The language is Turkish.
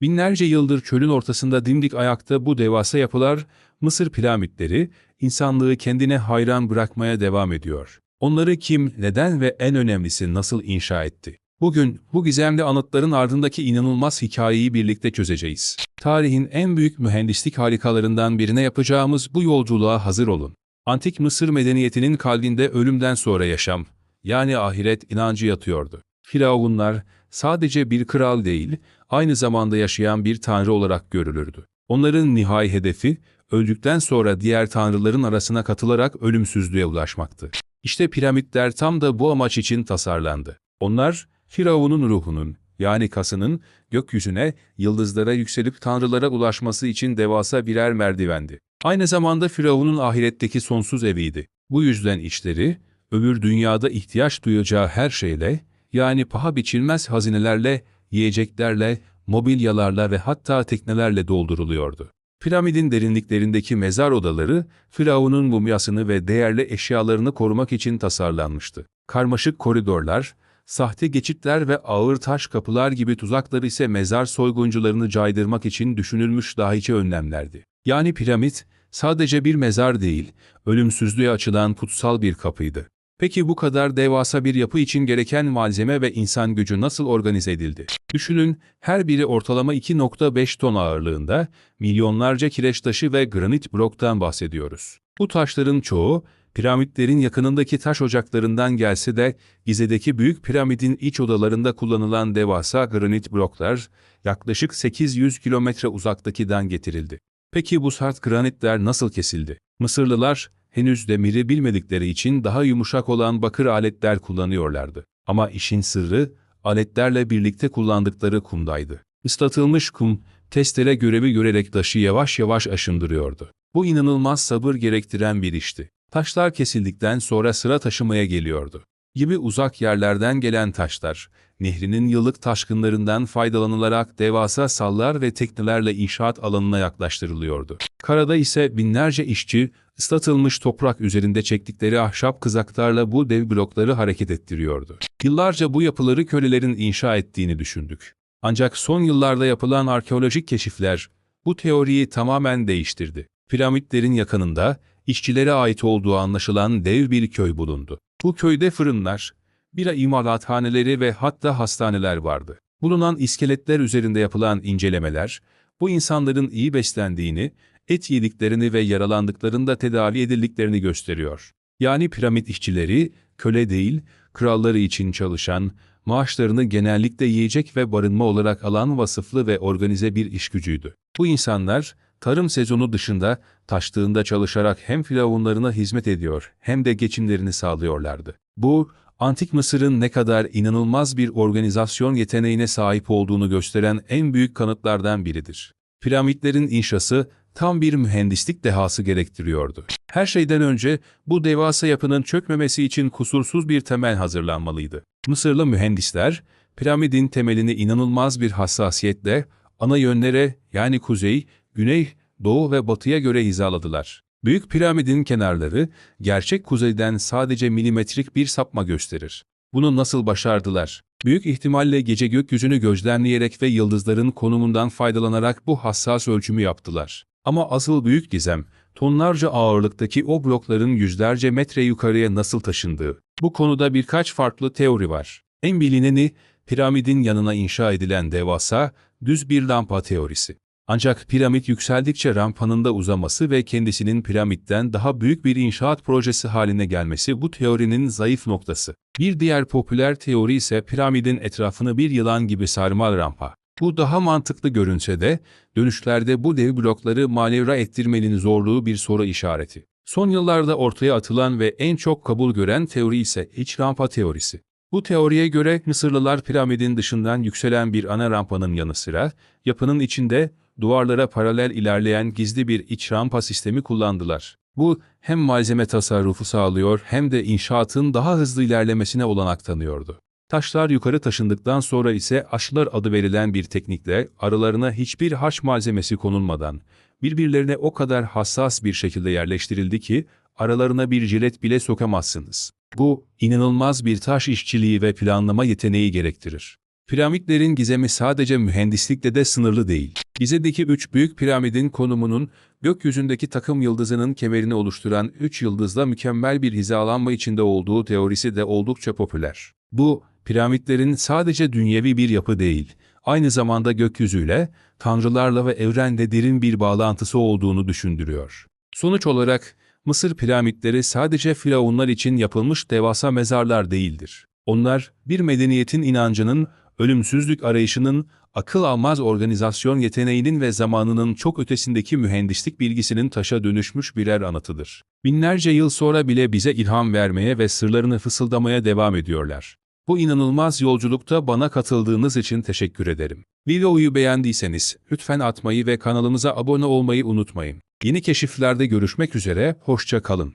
Binlerce yıldır çölün ortasında dimdik ayakta bu devasa yapılar, Mısır piramitleri, insanlığı kendine hayran bırakmaya devam ediyor. Onları kim, neden ve en önemlisi nasıl inşa etti? Bugün bu gizemli anıtların ardındaki inanılmaz hikayeyi birlikte çözeceğiz. Tarihin en büyük mühendislik harikalarından birine yapacağımız bu yolculuğa hazır olun. Antik Mısır medeniyetinin kalbinde ölümden sonra yaşam, yani ahiret inancı yatıyordu. Firavunlar sadece bir kral değil, aynı zamanda yaşayan bir tanrı olarak görülürdü. Onların nihai hedefi, öldükten sonra diğer tanrıların arasına katılarak ölümsüzlüğe ulaşmaktı. İşte piramitler tam da bu amaç için tasarlandı. Onlar, Firavun'un ruhunun, yani kasının, gökyüzüne, yıldızlara yükselip tanrılara ulaşması için devasa birer merdivendi. Aynı zamanda Firavun'un ahiretteki sonsuz eviydi. Bu yüzden içleri, öbür dünyada ihtiyaç duyacağı her şeyle, yani paha biçilmez hazinelerle, yiyeceklerle, mobilyalarla ve hatta teknelerle dolduruluyordu. Piramidin derinliklerindeki mezar odaları, Firavun'un mumyasını ve değerli eşyalarını korumak için tasarlanmıştı. Karmaşık koridorlar, sahte geçitler ve ağır taş kapılar gibi tuzaklar ise mezar soyguncularını caydırmak için düşünülmüş dahice önlemlerdi. Yani piramit, sadece bir mezar değil, ölümsüzlüğe açılan kutsal bir kapıydı. Peki bu kadar devasa bir yapı için gereken malzeme ve insan gücü nasıl organize edildi? Düşünün, her biri ortalama 2.5 ton ağırlığında, milyonlarca kireç taşı ve granit bloktan bahsediyoruz. Bu taşların çoğu, piramitlerin yakınındaki taş ocaklarından gelse de, Gize'deki büyük piramidin iç odalarında kullanılan devasa granit bloklar, yaklaşık 800 kilometre uzaktakiden getirildi. Peki bu sert granitler nasıl kesildi? Mısırlılar, henüz demiri bilmedikleri için daha yumuşak olan bakır aletler kullanıyorlardı. Ama işin sırrı, aletlerle birlikte kullandıkları kumdaydı. Islatılmış kum, testere görevi görerek taşı yavaş yavaş aşındırıyordu. Bu inanılmaz sabır gerektiren bir işti. Taşlar kesildikten sonra sıra taşımaya geliyordu. Gibi uzak yerlerden gelen taşlar, nehrinin yıllık taşkınlarından faydalanılarak devasa sallar ve teknelerle inşaat alanına yaklaştırılıyordu. Karada ise binlerce işçi, ıslatılmış toprak üzerinde çektikleri ahşap kızaklarla bu dev blokları hareket ettiriyordu. Yıllarca bu yapıları kölelerin inşa ettiğini düşündük. Ancak son yıllarda yapılan arkeolojik keşifler bu teoriyi tamamen değiştirdi. Piramitlerin yakınında işçilere ait olduğu anlaşılan dev bir köy bulundu. Bu köyde fırınlar, bira imalathaneleri ve hatta hastaneler vardı. Bulunan iskeletler üzerinde yapılan incelemeler, bu insanların iyi beslendiğini, et yediklerini ve yaralandıklarında tedavi edildiklerini gösteriyor. Yani piramit işçileri, köle değil, kralları için çalışan, maaşlarını genellikle yiyecek ve barınma olarak alan vasıflı ve organize bir iş gücüydü. Bu insanlar, tarım sezonu dışında taştığında çalışarak hem firavunlarına hizmet ediyor hem de geçimlerini sağlıyorlardı. Bu, Antik Mısır'ın ne kadar inanılmaz bir organizasyon yeteneğine sahip olduğunu gösteren en büyük kanıtlardan biridir. Piramitlerin inşası tam bir mühendislik dehası gerektiriyordu. Her şeyden önce bu devasa yapının çökmemesi için kusursuz bir temel hazırlanmalıydı. Mısırlı mühendisler, piramidin temelini inanılmaz bir hassasiyetle ana yönlere yani kuzey, güney, doğu ve batıya göre hizaladılar. Büyük piramidin kenarları, gerçek kuzeyden sadece milimetrik bir sapma gösterir. Bunu nasıl başardılar? Büyük ihtimalle gece gökyüzünü gözlemleyerek ve yıldızların konumundan faydalanarak bu hassas ölçümü yaptılar. Ama asıl büyük gizem, tonlarca ağırlıktaki o blokların yüzlerce metre yukarıya nasıl taşındığı. Bu konuda birkaç farklı teori var. En bilineni, piramidin yanına inşa edilen devasa, düz bir lampa teorisi. Ancak piramit yükseldikçe rampanın da uzaması ve kendisinin piramitten daha büyük bir inşaat projesi haline gelmesi bu teorinin zayıf noktası. Bir diğer popüler teori ise piramidin etrafını bir yılan gibi sarmal rampa. Bu daha mantıklı görünse de, dönüşlerde bu dev blokları manevra ettirmenin zorluğu bir soru işareti. Son yıllarda ortaya atılan ve en çok kabul gören teori ise iç rampa teorisi. Bu teoriye göre Mısırlılar piramidin dışından yükselen bir ana rampanın yanı sıra, yapının içinde duvarlara paralel ilerleyen gizli bir iç rampa sistemi kullandılar. Bu hem malzeme tasarrufu sağlıyor hem de inşaatın daha hızlı ilerlemesine olanak tanıyordu. Taşlar yukarı taşındıktan sonra ise aşılar adı verilen bir teknikle aralarına hiçbir haş malzemesi konulmadan birbirlerine o kadar hassas bir şekilde yerleştirildi ki aralarına bir jilet bile sokamazsınız. Bu inanılmaz bir taş işçiliği ve planlama yeteneği gerektirir. Piramitlerin gizemi sadece mühendislikle de sınırlı değil. Gizedeki üç büyük piramidin konumunun, gökyüzündeki takım yıldızının kemerini oluşturan üç yıldızla mükemmel bir hizalanma içinde olduğu teorisi de oldukça popüler. Bu, piramitlerin sadece dünyevi bir yapı değil, aynı zamanda gökyüzüyle, tanrılarla ve evrenle derin bir bağlantısı olduğunu düşündürüyor. Sonuç olarak, Mısır piramitleri sadece firavunlar için yapılmış devasa mezarlar değildir. Onlar, bir medeniyetin inancının, ölümsüzlük arayışının, akıl almaz organizasyon yeteneğinin ve zamanının çok ötesindeki mühendislik bilgisinin taşa dönüşmüş birer anıtıdır. Binlerce yıl sonra bile bize ilham vermeye ve sırlarını fısıldamaya devam ediyorlar. Bu inanılmaz yolculukta bana katıldığınız için teşekkür ederim. Videoyu beğendiyseniz lütfen atmayı ve kanalımıza abone olmayı unutmayın. Yeni keşiflerde görüşmek üzere, hoşça kalın.